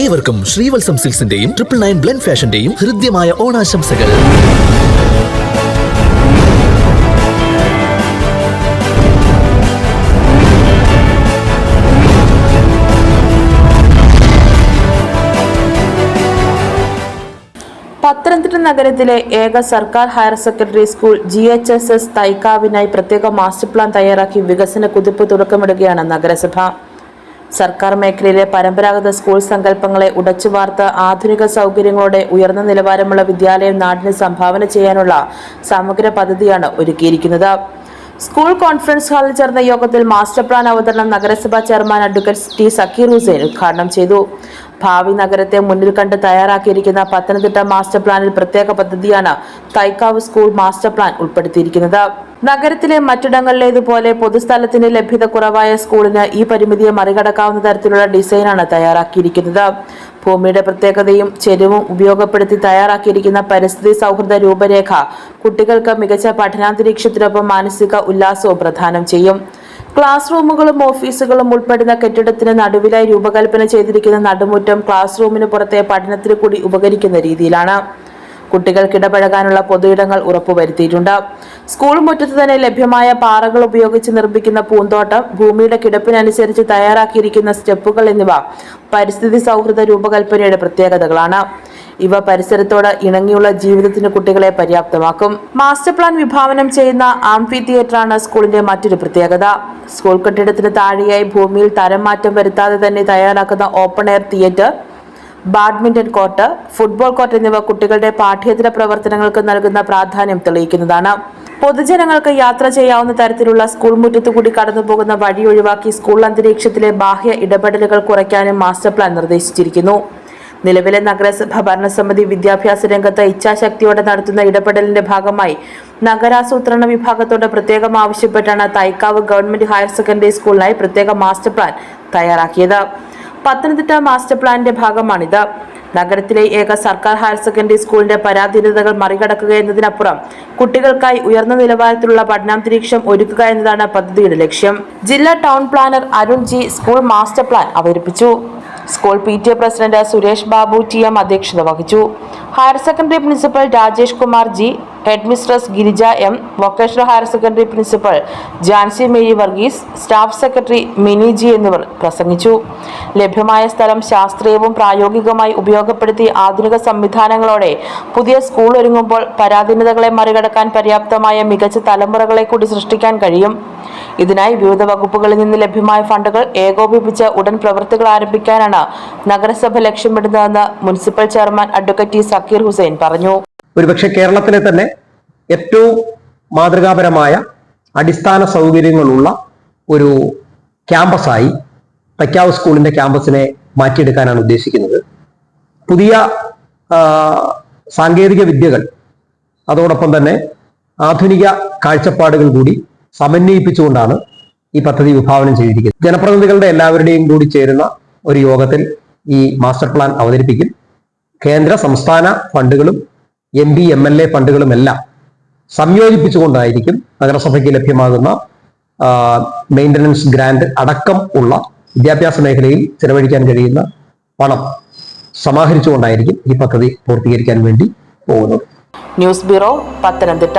ഏവർക്കും ശ്രീവത്സം സിൽസിന്റെയും triple nine blend ഫാഷന്റെയും ഹൃദ്യമായ ഓണാശംസകൾ. പത്തനംതിട്ട നഗരത്തിലെ ഏക സർക്കാർ higher secondary school G H S S തൈക്കാവിനായി പ്രത്യേക മാസ്റ്റർ പ്ലാൻ തയ്യാറാക്കി വികസന കുതിപ്പ് തുടക്കമിടുകയാണ് നഗരസഭ. സർക്കാർ മേഖലയിലെ പരമ്പരാഗത സ്കൂൾ സങ്കല്പങ്ങളെ ഉടച്ചുവാർത്ത് ആധുനിക സൗകര്യങ്ങളോടെ ഉയർന്ന നിലവാരമുള്ള വിദ്യാലയം നാടിന് സംഭാവന ചെയ്യാനുള്ള സമഗ്ര പദ്ധതിയാണ് ഒരുക്കിയിരിക്കുന്നത്. സ്കൂൾ കോൺഫറൻസ് ഹാളിൽ ചേർന്ന യോഗത്തിൽ മാസ്റ്റർ പ്ലാൻ അവതരണം നഗരസഭാ chairman advocate T Zakir Hussain ഉദ്ഘാടനം ചെയ്തു. ഭാവി നഗരത്തെ മുന്നിൽ കണ്ട് തയ്യാറാക്കിയിരിക്കുന്ന പത്തനംതിട്ട മാസ്റ്റർ പ്ലാനിൽ പ്രത്യേക പദ്ധതിയാണ് തൈക്കാവ് സ്കൂൾ മാസ്റ്റർ പ്ലാൻ ഉൾപ്പെടുത്തിയിരിക്കുന്നത്. നഗരത്തിലെ മറ്റിടങ്ങളിലേതുപോലെ പൊതുസ്ഥലത്തിന് ലഭ്യത കുറവായ സ്കൂളിന് ഈ പരിമിതിയെ മറികടക്കാവുന്ന തരത്തിലുള്ള ഡിസൈനാണ് തയ്യാറാക്കിയിരിക്കുന്നത്. ഭൂമിയുടെ പ്രത്യേകതയും ചെരുവും ഉപയോഗപ്പെടുത്തി തയ്യാറാക്കിയിരിക്കുന്ന പരിസ്ഥിതി സൗഹൃദ രൂപരേഖ കുട്ടികൾക്ക് മികച്ച പഠനാന്തരീക്ഷത്തിനൊപ്പം മാനസിക ഉല്ലാസവും പ്രദാനം ചെയ്യും. ക്ലാസ് റൂമുകളും ഓഫീസുകളും ഉൾപ്പെടുന്ന കെട്ടിടത്തിന് നടുവിലായി രൂപകൽപ്പന ചെയ്തിരിക്കുന്ന നടുമുറ്റം ക്ലാസ് റൂമിന് പുറത്തെ പഠനത്തിന് കൂടി ഉപകരിക്കുന്ന രീതിയിലാണ്. കുട്ടികൾക്ക് ഇടപഴകാനുള്ള പൊതുയിടങ്ങൾ ഉറപ്പുവരുത്തിയിട്ടുണ്ട്. സ്കൂൾ മുറ്റത്ത് തന്നെ ലഭ്യമായ പാറകൾ ഉപയോഗിച്ച് നിർമ്മിക്കുന്ന പൂന്തോട്ടം ഭൂമിയുടെ കിടപ്പിനനുസരിച്ച് തയ്യാറാക്കിയിരിക്കുന്ന സ്റ്റെപ്പുകൾ എന്നിവ പരിസ്ഥിതി സൗഹൃദ രൂപകൽപ്പനയുടെ പ്രത്യേകതകളാണ്. ഇവ പരിസരത്തോട് ഇണങ്ങിയുള്ള ജീവിതത്തിന് കുട്ടികളെ പര്യാപ്തമാക്കും. മാസ്റ്റർ പ്ലാൻ വിഭാവനം ചെയ്യുന്ന ആംഫി തിയേറ്ററാണ് സ്കൂളിന്റെ മറ്റൊരു പ്രത്യേകത. സ്കൂൾ കെട്ടിടത്തിന് താഴെയായി ഭൂമിയിൽ തരം മാറ്റം വരുത്താതെ തന്നെ തയ്യാറാക്കുന്ന open air theatre badminton court football court എന്നിവ കുട്ടികളുടെ പാഠ്യേതര പ്രവർത്തനങ്ങൾക്ക് നൽകുന്ന പ്രാധാന്യം തെളിയിക്കുന്നതാണ്. പൊതുജനങ്ങൾക്ക് യാത്ര ചെയ്യാവുന്ന തരത്തിലുള്ള സ്കൂൾ മുറ്റത്തു കൂടി കടന്നുപോകുന്ന വഴി ഒഴിവാക്കി സ്കൂൾ അന്തരീക്ഷത്തിലെ ബാഹ്യ ഇടപെടലുകൾ കുറയ്ക്കാനും മാസ്റ്റർ പ്ലാൻ നിർദ്ദേശിച്ചിരിക്കുന്നു. നിലവിലെ നഗരസഭ ഭരണസമിതി വിദ്യാഭ്യാസ രംഗത്ത് ഇച്ഛാശക്തിയോടെ നടത്തുന്ന ഇടപെടലിന്റെ ഭാഗമായി നഗരാസൂത്രണ വിഭാഗത്തോട് പ്രത്യേകം ആവശ്യപ്പെട്ടാണ് തൈക്കാവ് ഗവൺമെന്റ് ഹയർ സെക്കൻഡറി സ്കൂളിനായി പ്രത്യേക മാസ്റ്റർ പ്ലാൻ തയ്യാറാക്കിയത്. പത്തനംതിട്ട മാസ്റ്റർ പ്ലാനിന്റെ ഭാഗമാണിത്. നഗരത്തിലെ ഏക സർക്കാർ ഹയർ സെക്കൻഡറി സ്കൂളിന്റെ പരാധീനതകൾ മറികടക്കുക എന്നതിനപ്പുറം കുട്ടികൾക്കായി ഉയർന്ന നിലവാരത്തിലുള്ള പഠനാന്തരീക്ഷം ഒരുക്കുക എന്നതാണ് പദ്ധതിയുടെ ലക്ഷ്യം. ജില്ലാ town planner Arun G school master plan അവതരിപ്പിച്ചു. School P T A president Suresh Babu T M അധ്യക്ഷത വഹിച്ചു. Higher secondary principal Rajesh Kumar G headmistress Girija M vocational higher secondary principal Jancy Mary Varghese staff secretary Mini G എന്നിവർ പ്രസംഗിച്ചു. ലഭ്യമായ സ്ഥലം ശാസ്ത്രീയവും പ്രായോഗികമായി ഉപയോഗപ്പെടുത്തി ആധുനിക സംവിധാനങ്ങളോടെ പുതിയ സ്കൂൾ ഒരുങ്ങുമ്പോൾ പരാധീനതകളെ മറികടക്കാൻ പര്യാപ്തമായ മികച്ച തലമുറകളെ കൂടി സൃഷ്ടിക്കാൻ കഴിയും. ഇതിനായി വിവിധ വകുപ്പുകളിൽ നിന്ന് ലഭ്യമായ ഫണ്ടുകൾ ഏകോപിപ്പിച്ച് ഉടൻ പ്രവൃത്തികൾ ആരംഭിക്കാനാണ് നഗരസഭ ലക്ഷ്യമിടുന്നതെന്ന് municipal chairman advocate Zakir Hussain പറഞ്ഞു. ഒരുപക്ഷെ കേരളത്തിലെ തന്നെ ഏറ്റവും മാതൃകാപരമായ അടിസ്ഥാന സൗകര്യങ്ങളുള്ള ഒരു ക്യാമ്പസായി തയ്ക്കാവ് സ്കൂളിന്റെ ക്യാമ്പസിനെ മാറ്റിയെടുക്കാനാണ് ഉദ്ദേശിക്കുന്നത്. പുതിയ സാങ്കേതിക വിദ്യകൾ അതോടൊപ്പം തന്നെ ആധുനിക കാഴ്ചപ്പാടുകൾ കൂടി സമന്വയിപ്പിച്ചുകൊണ്ടാണ് ഈ പദ്ധതി വിഭാവനം ചെയ്തിരിക്കുന്നത്. ജനപ്രതിനിധികളുടെ എല്ലാവരുടെയും കൂടി ചേരുന്ന ഒരു യോഗത്തിൽ ഈ മാസ്റ്റർ പ്ലാൻ അവതരിപ്പിക്കും. കേന്ദ്ര സംസ്ഥാന ഫണ്ടുകളും M P M L A ഫണ്ടുകളുമെല്ലാം സംയോജിപ്പിച്ചുകൊണ്ടായിരിക്കും നഗരസഭയ്ക്ക് ലഭ്യമാകുന്ന മെയിന്റനൻസ് ഗ്രാൻഡ് അടക്കം ഉള്ള വിദ്യാഭ്യാസ മേഖലയിൽ ചെലവഴിക്കാൻ കഴിയുന്ന പണം സമാഹരിച്ചുകൊണ്ടായിരിക്കും ഈ പദ്ധതി പൂർത്തീകരിക്കാൻ വേണ്ടി പോകുന്നത്. News bureau Pathanamthitta.